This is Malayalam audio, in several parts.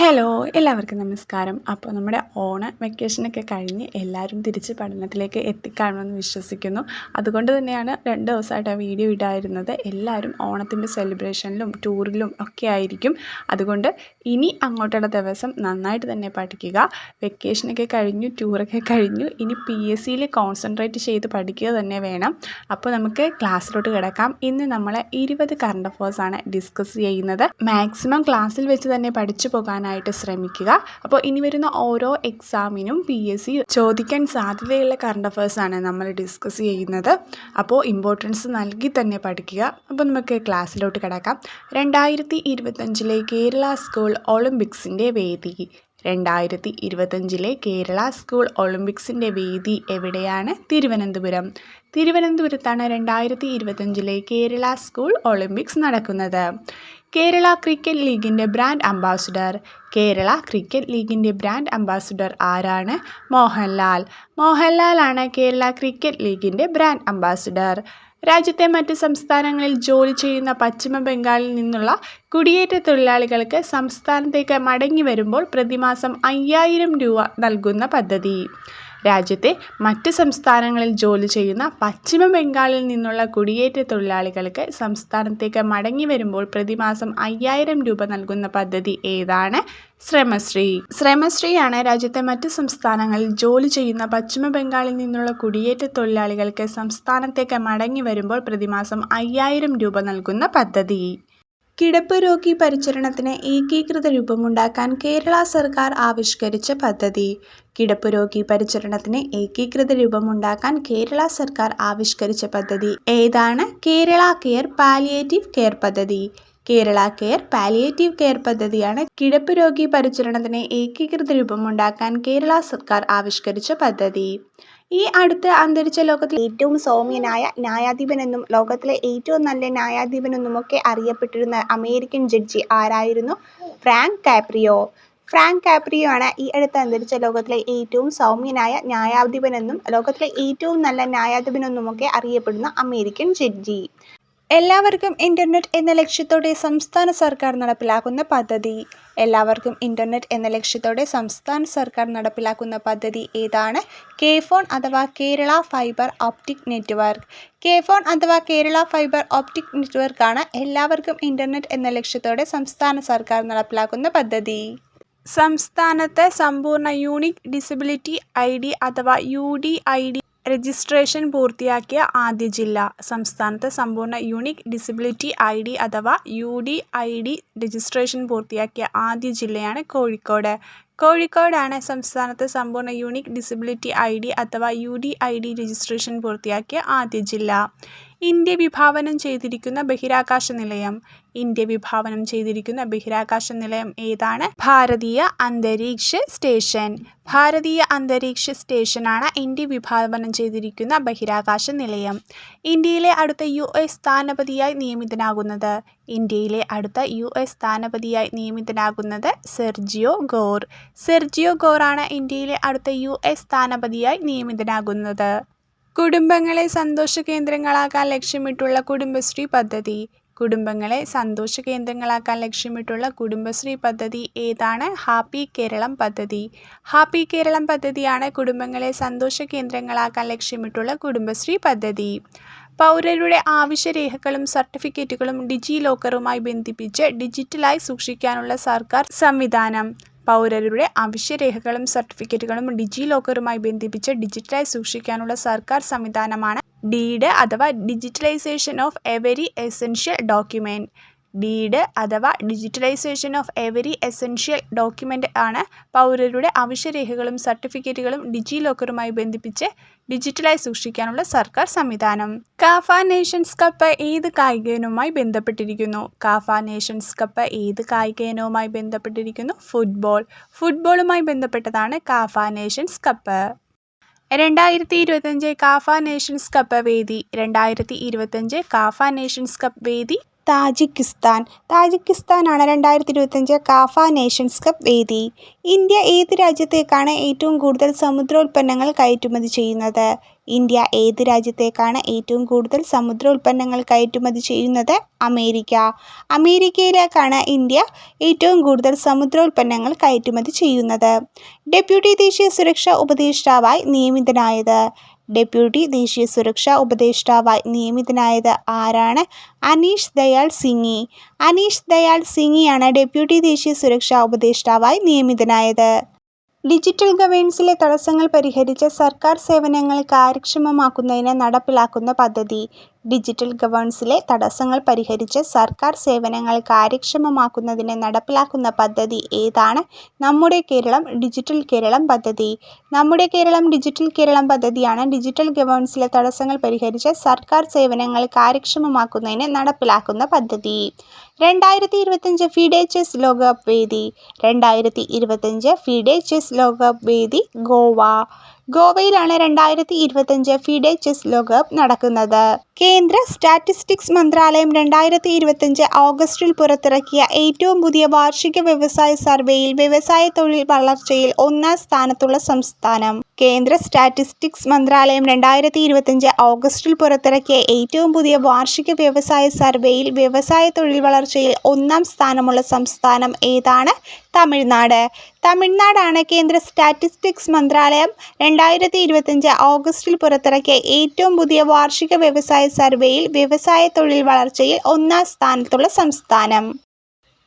ഹലോ എല്ലാവർക്കും നമസ്കാരം. അപ്പോൾ നമ്മുടെ ഓണ വെക്കേഷനൊക്കെ കഴിഞ്ഞ് എല്ലാവരും തിരിച്ച് പഠനത്തിലേക്ക് എത്തിക്കാണുമെന്ന് വിശ്വസിക്കുന്നു. അതുകൊണ്ട് തന്നെയാണ് രണ്ട് ദിവസമായിട്ട് ആ വീഡിയോ ഇടായിരുന്നത് എല്ലാവരും ഓണത്തിന്റെ സെലിബ്രേഷനിലും ടൂറിലും ഒക്കെ ആയിരിക്കും. അതുകൊണ്ട് ഇനി അങ്ങോട്ടുള്ള ദിവസം നന്നായിട്ട് തന്നെ പഠിക്കുക. വെക്കേഷനൊക്കെ കഴിഞ്ഞു ടൂറൊക്കെ കഴിഞ്ഞു. ഇനി പി എസ് സിയിൽ കോൺസെൻട്രേറ്റ് ചെയ്ത് പഠിക്കുക തന്നെ വേണം. അപ്പോൾ നമുക്ക് ക്ലാസ്സിലോട്ട് കിടക്കാം. ഇന്ന് നമ്മൾ ഇരുപത് കറണ്ട് അഫേഴ്സാണ് ഡിസ്കസ് ചെയ്യുന്നത്. മാക്സിമം ക്ലാസ്സിൽ വെച്ച് തന്നെ പഠിച്ചു പോകാനായിട്ട് ശ്രമിക്കുക. അപ്പോൾ ഇനി വരുന്ന ഓരോ എക്സാമിനും പി എസ് സി ചോദിക്കാൻ സാധ്യതയുള്ള കറണ്ട് അഫേഴ്സാണ് നമ്മൾ ഡിസ്കസ് ചെയ്യുന്നത്. അപ്പോൾ ഇമ്പോർട്ടൻസ് നൽകി തന്നെ പഠിക്കുക. അപ്പോൾ നമുക്ക് ക്ലാസ്സിലോട്ട് കിടക്കാം. രണ്ടായിരത്തി ഇരുപത്തഞ്ചിലെ കേരള സ്കൂൾ ഒളിമ്പിക്സിന്റെ വേദി. രണ്ടായിരത്തി ഇരുപത്തഞ്ചിലെ കേരള സ്കൂൾ ഒളിമ്പിക്സിന്റെ വേദി എവിടെയാണ്? തിരുവനന്തപുരം. തിരുവനന്തപുരത്താണ് രണ്ടായിരത്തി ഇരുപത്തഞ്ചിലെ കേരള സ്കൂൾ ഒളിമ്പിക്സ് നടക്കുന്നത്. കേരള ക്രിക്കറ്റ് ലീഗിന്റെ ബ്രാൻഡ് അംബാസിഡർ. കേരള ക്രിക്കറ്റ് ലീഗിന്റെ ബ്രാൻഡ് അംബാസിഡർ ആരാണ്? മോഹൻലാൽ. മോഹൻലാലാണ് കേരള ക്രിക്കറ്റ് ലീഗിന്റെ ബ്രാൻഡ് അംബാസിഡർ. രാജ്യത്തെ മറ്റ് സംസ്ഥാനങ്ങളിൽ ജോലി ചെയ്യുന്ന പശ്ചിമ ബംഗാളിൽ നിന്നുള്ള കുടിയേറ്റ തൊഴിലാളികൾക്ക് സംസ്ഥാനത്തേക്ക് മടങ്ങി വരുമ്പോൾ പ്രതിമാസം അയ്യായിരം രൂപ നൽകുന്ന പദ്ധതി. രാജ്യത്തെ മറ്റ് സംസ്ഥാനങ്ങളിൽ ജോലി ചെയ്യുന്ന പശ്ചിമ ബംഗാളിൽ നിന്നുള്ള കുടിയേറ്റ തൊഴിലാളികൾക്ക് സംസ്ഥാനത്തേക്ക് മടങ്ങി വരുമ്പോൾ പ്രതിമാസം അയ്യായിരം രൂപ നൽകുന്ന പദ്ധതി ഏതാണ്? ശ്രമശ്രീ. ശ്രമശ്രീയാണ് രാജ്യത്തെ മറ്റ് സംസ്ഥാനങ്ങളിൽ ജോലി ചെയ്യുന്ന പശ്ചിമ ബംഗാളിൽ നിന്നുള്ള കുടിയേറ്റ തൊഴിലാളികൾക്ക് സംസ്ഥാനത്തേക്ക് മടങ്ങി വരുമ്പോൾ പ്രതിമാസം അയ്യായിരം രൂപ നൽകുന്ന പദ്ധതി. കിടപ്പ് രോഗി പരിചരണത്തിന് ഏകീകൃത രൂപമുണ്ടാക്കാൻ കേരള സർക്കാർ ആവിഷ്കരിച്ച പദ്ധതി. കിടപ്പ് രോഗി പരിചരണത്തിന് ഏകീകൃത രൂപമുണ്ടാക്കാൻ കേരള സർക്കാർ ആവിഷ്കരിച്ച പദ്ധതി. ഏതാണ്? കേരള കെയർ പാലിയേറ്റീവ് കെയർ പദ്ധതി. കേരള കെയർ പാലിയേറ്റീവ് കെയർ പദ്ധതിയാണ് കിടപ്പ് രോഗി പരിചരണത്തിന് ഏകീകൃത രൂപമുണ്ടാക്കാൻ കേരള സർക്കാർ ആവിഷ്കരിച്ച പദ്ധതി. ഈ അടുത്ത് അന്തരിച്ച ലോകത്തിൽ ഏറ്റവും സൗമ്യനായ ന്യായാധിപനെന്നും ലോകത്തിലെ ഏറ്റവും നല്ല ന്യായാധിപനെന്നുമൊക്കെ അറിയപ്പെട്ടിരുന്ന അമേരിക്കൻ ജഡ്ജി ആരായിരുന്നു? Frank Caprio. ഫ്രാങ്ക് കാപ്രിയോ ആണ് ഈ അടുത്ത് അന്തരിച്ച ലോകത്തിലെ ഏറ്റവും സൗമ്യനായ ന്യായാധിപനെന്നും ലോകത്തിലെ ഏറ്റവും നല്ല ന്യായാധിപനെന്നുമൊക്കെ അറിയപ്പെടുന്ന അമേരിക്കൻ ജഡ്ജി. എല്ലാവർക്കും ഇന്റർനെറ്റ് എന്ന ലക്ഷ്യത്തോടെ സംസ്ഥാന സർക്കാർ നടപ്പിലാക്കുന്ന പദ്ധതി. എല്ലാവർക്കും ഇന്റർനെറ്റ് എന്ന ലക്ഷ്യത്തോടെ സംസ്ഥാന സർക്കാർ നടപ്പിലാക്കുന്ന പദ്ധതി ഏതാണ്? കെ ഫോൺ അഥവാ Kerala fibre optic network K FON അഥവാ കേരള ഫൈബർ ഓപ്റ്റിക് നെറ്റ്വർക്കാണ് എല്ലാവർക്കും ഇന്റർനെറ്റ് എന്ന ലക്ഷ്യത്തോടെ സംസ്ഥാന സർക്കാർ നടപ്പിലാക്കുന്ന പദ്ധതി. സംസ്ഥാനത്തെ സമ്പൂർണ യൂണിക് ഡിസബിലിറ്റി ഐ ഡി അഥവാ U D I D registration പൂർത്തിയാക്കിയ ആദ്യ ജില്ല സംസ്ഥാനത്ത് സമ്പൂർണ യൂണിക് ഡിസബിലിറ്റി ഐ ഡി അഥവാ U D I D registration പൂർത്തിയാക്കിയ ആദ്യ ജില്ലയാണ് കോഴിക്കോട്. കോഴിക്കോടാണ് സംസ്ഥാനത്ത് സമ്പൂർണ യൂണിക് ഡിസബിലിറ്റി ഐ ഡി അഥവാ U D I D registration പൂർത്തിയാക്കിയ ആദ്യ ജില്ല. ഇന്ത്യ വിഭാവനം ചെയ്തിരിക്കുന്ന ബഹിരാകാശ നിലയം. ഇന്ത്യ വിഭാവനം ചെയ്തിരിക്കുന്ന ബഹിരാകാശ നിലയം ഏതാണ്? ഭാരതീയ അന്തരീക്ഷ സ്റ്റേഷൻ ഭാരതീയ അന്തരീക്ഷ സ്റ്റേഷനാണ് ഇന്ത്യ വിഭാവനം ചെയ്തിരിക്കുന്ന ബഹിരാകാശ നിലയം. ഇന്ത്യയിലെ അടുത്ത യു എസ് സ്ഥാനപതിയായി നിയമിതനാകുന്നത്. ഇന്ത്യയിലെ അടുത്ത യു എസ് സ്ഥാനപതിയായി നിയമിതനാകുന്നത് സെർജിയോ ഗോർ. സെർജിയോ ഗോറാണ് ഇന്ത്യയിലെ അടുത്ത യു എസ് സ്ഥാനപതിയായി നിയമിതനാകുന്നത്. കുടുംബങ്ങളെ സന്തോഷ കേന്ദ്രങ്ങളാക്കാൻ ലക്ഷ്യമിട്ടുള്ള കുടുംബശ്രീ പദ്ധതി. കുടുംബങ്ങളെ സന്തോഷ കേന്ദ്രങ്ങളാക്കാൻ ലക്ഷ്യമിട്ടുള്ള കുടുംബശ്രീ പദ്ധതി ഏതാണ്? ഹാപ്പി കേരളം പദ്ധതി. ഹാപ്പി കേരളം പദ്ധതിയാണ് കുടുംബങ്ങളെ സന്തോഷ കേന്ദ്രങ്ങളാക്കാൻ ലക്ഷ്യമിട്ടുള്ള കുടുംബശ്രീ പദ്ധതി. പൗരരുടെ ആവശ്യരേഖകളും സർട്ടിഫിക്കറ്റുകളും ഡിജി ലോക്കറുമായി ബന്ധിപ്പിച്ച് ഡിജിറ്റലായി സൂക്ഷിക്കാനുള്ള സർക്കാർ സംവിധാനം. പൗരരുടെ അവശ്യരേഖകളും സർട്ടിഫിക്കറ്റുകളും ഡിജി ലോക്കറുമായി ബന്ധിപ്പിച്ച് ഡിജിറ്റലായി സൂക്ഷിക്കാനുള്ള സർക്കാർ സംവിധാനമാണ് ഡീഡ് അഥവാ digitalisation of every essential document deed അഥവാ digitalisation of every essential document ആണ് പൗരരുടെ അവശ്യരേഖകളും സർട്ടിഫിക്കറ്റുകളും ഡിജി ലോക്കറുമായി ബന്ധിപ്പിച്ച് ഡിജിറ്റലായി സൂക്ഷിക്കാനുള്ള സർക്കാർ സംവിധാനം. കാഫ നേഷൻസ് കപ്പ് ഏത് കായിക ഇനവുമായി ബന്ധപ്പെട്ടിരിക്കുന്നു? കാഫ നേഷൻസ് കപ്പ് ഏത് കായിക ഇനവുമായി ബന്ധപ്പെട്ടിരിക്കുന്നു? ഫുട്ബോൾ ഫുട്ബോളുമായി ബന്ധപ്പെട്ടതാണ് കാഫ നേഷൻസ് കപ്പ് രണ്ടായിരത്തി ഇരുപത്തഞ്ച് കാഫ നേഷൻസ് കപ്പ് വേദി. രണ്ടായിരത്തി ഇരുപത്തഞ്ച് കാഫ നേഷൻസ് കപ്പ് വേദി താജിക്കിസ്ഥാൻ. താജിക്കിസ്ഥാനാണ് രണ്ടായിരത്തി ഇരുപത്തഞ്ച് കാഫ നേഷൻസ് കപ്പ് വേദി. ഇന്ത്യ ഏത് രാജ്യത്തേക്കാണ് ഏറ്റവും കൂടുതൽ സമുദ്രോൽപ്പന്നങ്ങൾ കയറ്റുമതി ചെയ്യുന്നത്? ഇന്ത്യ ഏത് രാജ്യത്തേക്കാണ് ഏറ്റവും കൂടുതൽ സമുദ്രോൽപ്പന്നങ്ങൾ കയറ്റുമതി ചെയ്യുന്നത്? അമേരിക്ക. അമേരിക്കയിലേക്കാണ് ഇന്ത്യ ഏറ്റവും കൂടുതൽ സമുദ്രോൽപ്പന്നങ്ങൾ കയറ്റുമതി ചെയ്യുന്നത്. ഡെപ്യൂട്ടി ദേശീയ സുരക്ഷാ ഉപദേഷ്ടാവായി നിയമിതനായത്. ഡെപ്യൂട്ടി ദേശീയ സുരക്ഷാ ഉപദേഷ്ടാവായി നിയമിതനായത് ആരാണ്? അനീഷ് ദയാൽ സിംഗി. അനീഷ് ദയാൽ സിംഗിയാണ് ഡെപ്യൂട്ടി ദേശീയ സുരക്ഷാ ഉപദേഷ്ടാവായി നിയമിതനായത്. ഡിജിറ്റൽ ഗവേണൻസിലെ തടസ്സങ്ങൾ പരിഹരിച്ച് സർക്കാർ സേവനങ്ങൾ കാര്യക്ഷമമാക്കുന്നതിന് നടപ്പിലാക്കുന്ന പദ്ധതി. ഡിജിറ്റൽ ഗവേണൻസിലെ തടസ്സങ്ങൾ പരിഹരിച്ച് സർക്കാർ സേവനങ്ങൾ കാര്യക്ഷമമാക്കുന്നതിന് നടപ്പിലാക്കുന്ന പദ്ധതി ഏതാണ്? നമ്മുടെ കേരളം ഡിജിറ്റൽ കേരളം പദ്ധതി. നമ്മുടെ കേരളം ഡിജിറ്റൽ കേരളം പദ്ധതിയാണ് ഡിജിറ്റൽ ഗവേണൻസിലെ തടസ്സങ്ങൾ പരിഹരിച്ച് സർക്കാർ സേവനങ്ങൾ കാര്യക്ഷമമാക്കുന്നതിന് നടപ്പിലാക്കുന്ന പദ്ധതി. രണ്ടായിരത്തി ഇരുപത്തഞ്ച് ഫിഡെ ചെസ് ലോകകപ്പ് വേദി. രണ്ടായിരത്തി ഇരുപത്തഞ്ച് ഫിഡെ ചെസ് ലോകകപ്പ് വേദി ഗോവ. ഗോവയിലാണ് രണ്ടായിരത്തി ഇരുപത്തഞ്ച് ഫിഡെ ചെസ് ലോകകപ്പ് നടക്കുന്നത്. കേന്ദ്ര സ്റ്റാറ്റിസ്റ്റിക്സ് മന്ത്രാലയം രണ്ടായിരത്തി ഇരുപത്തഞ്ച് ഓഗസ്റ്റിൽ പുറത്തിറക്കിയ ഏറ്റവും പുതിയ വാർഷിക വ്യവസായ സർവേയിൽ വ്യവസായ തൊഴിൽ വളർച്ചയിൽ ഒന്നാം സ്ഥാനത്തുള്ള സംസ്ഥാനം. കേന്ദ്ര സ്റ്റാറ്റിസ്റ്റിക്സ് മന്ത്രാലയം രണ്ടായിരത്തി ഇരുപത്തഞ്ച് ഓഗസ്റ്റിൽ പുറത്തിറക്കിയ ഏറ്റവും പുതിയ വാർഷിക വ്യവസായ സർവേയിൽ വ്യവസായ തൊഴിൽ വളർച്ചയിൽ ഒന്നാം സ്ഥാനമുള്ള സംസ്ഥാനം ഏതാണ്? തമിഴ്നാട്. തമിഴ്നാടാണ് കേന്ദ്ര സ്റ്റാറ്റിസ്റ്റിക്സ് മന്ത്രാലയം രണ്ടായിരത്തി ഇരുപത്തഞ്ച് ഓഗസ്റ്റിൽ പുറത്തിറക്കിയ ഏറ്റവും പുതിയ വാർഷിക വ്യവസായ സർവേയിൽ വ്യവസായ തൊഴിൽ വളർച്ചയിൽ ഒന്നാം സ്ഥാനത്തുള്ള സംസ്ഥാനം.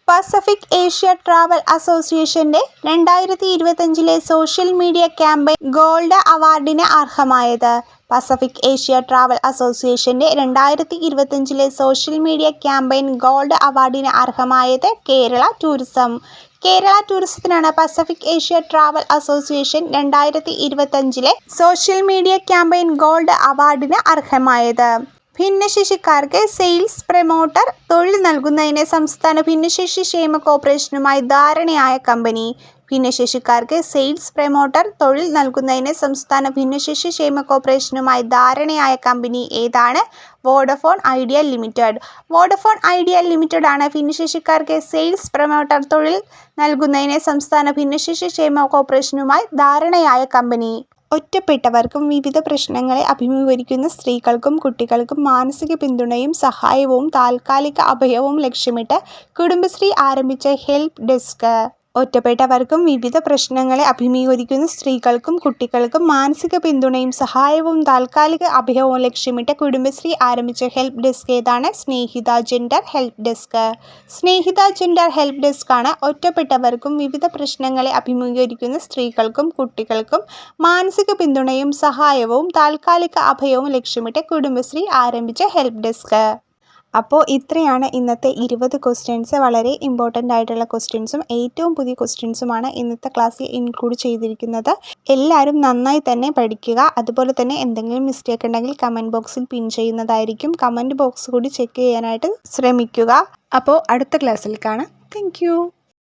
പസഫിക് ഏഷ്യ ട്രാവൽ അസോസിയേഷന്റെ രണ്ടായിരത്തി ഇരുപത്തഞ്ചിലെ സോഷ്യൽ മീഡിയ ക്യാമ്പയിൻ ഗോൾഡ് അവാർഡിന് അർഹമായത്. പസഫിക് ഏഷ്യ ട്രാവൽ അസോസിയേഷന്റെ രണ്ടായിരത്തി ഇരുപത്തഞ്ചിലെ സോഷ്യൽ മീഡിയ ക്യാമ്പയിൻ ഗോൾഡ് അവാർഡിന് അർഹമായത് കേരള ടൂറിസം കേരള ടൂറിസത്തിനാണ് പസഫിക് ഏഷ്യ ട്രാവൽ അസോസിയേഷൻ രണ്ടായിരത്തി ഇരുപത്തഞ്ചിലെ സോഷ്യൽ മീഡിയ ക്യാമ്പയിൻ ഗോൾഡ് അവാർഡിന് അർഹമായത്. ഭിന്നശേഷിക്കാർക്ക് സെയിൽസ് പ്രൊമോട്ടർ തൊഴിൽ നൽകുന്നതിന് സംസ്ഥാന ഭിന്നശേഷി ക്ഷേമ കോർപ്പറേഷനുമായി ധാരണയായ കമ്പനി ഭിന്നശേഷിക്കാർക്ക് സെയിൽസ് പ്രൊമോട്ടർ തൊഴിൽ നൽകുന്നതിന് സംസ്ഥാന ഭിന്നശേഷി ക്ഷേമ കോർപ്പറേഷനുമായി ധാരണയായ കമ്പനി ഏതാണ്? Vodafone Idea Limited. Vodafone Idea Limited ആണ് ഭിന്നശേഷിക്കാർക്ക് സെയിൽസ് പ്രൊമോട്ടർ തൊഴിൽ നൽകുന്നതിന് സംസ്ഥാന ഭിന്നശേഷി ക്ഷേമ കോർപ്പറേഷനുമായി ധാരണയായ കമ്പനി. ഒറ്റപ്പെട്ടവർക്കും വിവിധ പ്രശ്നങ്ങളെ അഭിമുഖീകരിക്കുന്ന സ്ത്രീകൾക്കും കുട്ടികൾക്കും മാനസിക പിന്തുണയും സഹായവും താൽക്കാലിക അഭയവും ലക്ഷ്യമിട്ട് കുടുംബശ്രീ ആരംഭിച്ച ഹെൽപ്പ് ഡെസ്ക്. ഒറ്റപ്പെട്ടവർക്കും വിവിധ പ്രശ്നങ്ങളെ അഭിമുഖീകരിക്കുന്ന സ്ത്രീകൾക്കും കുട്ടികൾക്കും മാനസിക പിന്തുണയും സഹായവും താൽക്കാലിക അഭയവും ലക്ഷ്യമിട്ട് കുടുംബശ്രീ ആരംഭിച്ച ഹെൽപ്പ് ഡെസ്ക് ഏതാണ്? Snehitha gender help desk. Snehitha gender help desk ആണ് ഒറ്റപ്പെട്ടവർക്കും വിവിധ പ്രശ്നങ്ങളെ അഭിമുഖീകരിക്കുന്ന സ്ത്രീകൾക്കും കുട്ടികൾക്കും മാനസിക പിന്തുണയും സഹായവും താൽക്കാലിക അഭയവും ലക്ഷ്യമിട്ട് കുടുംബശ്രീ ആരംഭിച്ച ഹെൽപ്പ് ഡെസ്ക്. അപ്പോൾ ഇത്രയാണ് ഇന്നത്തെ ഇരുപത് ക്വസ്റ്റ്യൻസ് വളരെ ഇമ്പോർട്ടന്റ് ആയിട്ടുള്ള ക്വസ്റ്റ്യൻസും ഏറ്റവും പുതിയ ക്വസ്റ്റ്യൻസുമാണ് ഇന്നത്തെ ക്ലാസ്സിൽ ഇൻക്ലൂഡ് ചെയ്തിരിക്കുന്നത്. എല്ലാവരും നന്നായി തന്നെ പഠിക്കുക. അതുപോലെ തന്നെ എന്തെങ്കിലും മിസ്റ്റേക്ക് ഉണ്ടെങ്കിൽ കമന്റ് ബോക്സിൽ പിൻ ചെയ്യുന്നതായിരിക്കും. കമന്റ് ബോക്സ് കൂടി ചെക്ക് ചെയ്യാനായിട്ട് ശ്രമിക്കുക. അപ്പോൾ അടുത്ത ക്ലാസ്സിൽ കാണാം. താങ്ക്